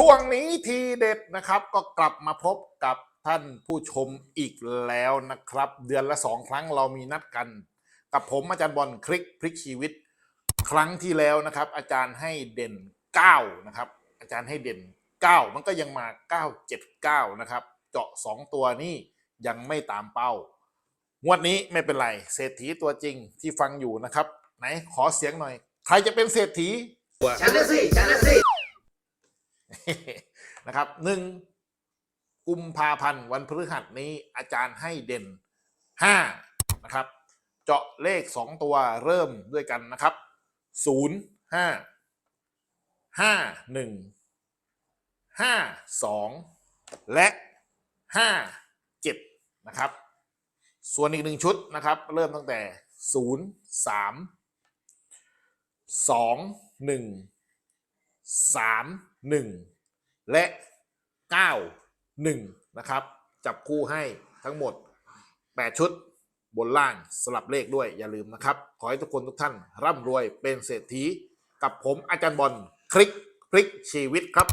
ช่วงนี้ทีเด็ดนะครับ ก็กลับมาพบกับท่านผู้ชมอีกแล้วนะครับ เดือนละสองครั้งเรามีนัดกัน กับผมอาจารย์บอลคลิกพลิกชีวิต ครั้งที่แล้วนะครับ อาจารย์ให้เด่น9นะครับอาจารย์ให้เด่น 9 มันก็ยังมา 979 นะครับ เจาะ 2 ตัวนี่ยังไม่ตามเป้างวดนี้ไม่เป็นไรเศรษฐีตัวจริงที่ฟังอยู่นะครับ ไหนขอเสียงหน่อย ใครจะเป็นเศรษฐีฉันนะสิฉันนะสิ นะครับหนึ่งกุมภาพันธ์วันพฤหัสนี้อาจารย์ให้เด่น 5 นะครับ เจาะเลข 2 ตัวเริ่มด้วยกันนะครับ 0 5 5 1 5 2 และ 5 7 นะครับ ส่วนอีกหนึ่งชุดนะครับ เริ่มตั้งแต่ 0 3 2 1 3 1 และเก้าหนึ่งนะครับ จับคู่ให้ทั้งหมด 8 ชุดบนล่างสลับเลขด้วยอย่าลืมนะครับ ขอให้ทุกคนทุกท่านร่ำรวยเป็นเศรษฐี กับผมอาจารย์บอลคลิกพลิกชีวิตครับ